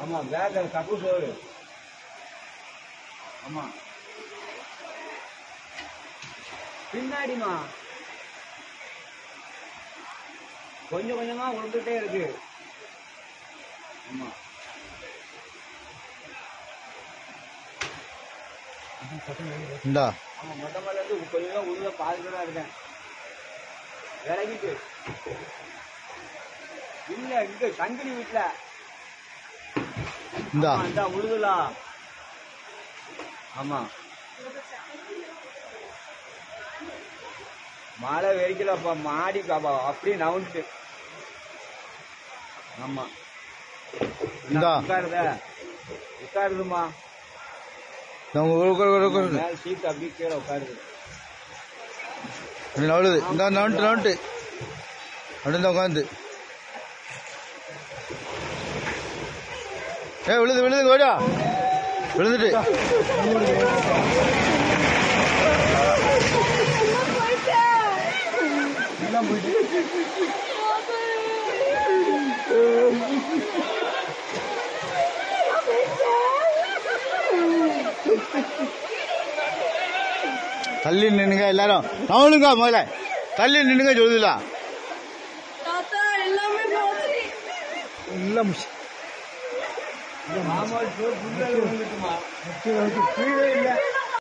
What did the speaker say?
ஆமா back cup சோறு ஆமா. பின்னாடிமா கொஞ்சம் கொஞ்சமா விழுந்துட்டே இருக்கு. ஆமா. இந்தா. ஆமா மொட்டை மேல இருந்து கொஞ்சம் உள்ள பாதி பேரா இருக்கேன். விலகிட்டு. இல்ல இங்க சங்கிலி வீட்டுல இந்தா. அந்த உழுதுலா. ஆமா. மழை வெடிக்கலப்பா மாடி பாப்பா அப்படியே நவுந்துட்டு ஆமா. இந்தா. உட்காருத. உட்காருதுமா சீட் அப்படியே கீழே உட்காருது. அப்படி நவளுது இந்த நவுண்டு நவுண்டு அப்படி இந்த உட்காந்து. ஏ விழுது விழுது ஓடா விழுந்துட்டு. தள்ளி நின்னுங்க எல்லாரும். நவளுங்க முதல்ல. தள்ளி நின்னுங்க சொல்லுதுல தாத்தா எல்லாமே போச்சு இல்லை மாமா புல்லு விழுந்துட்டுமா? கீழே இல்ல.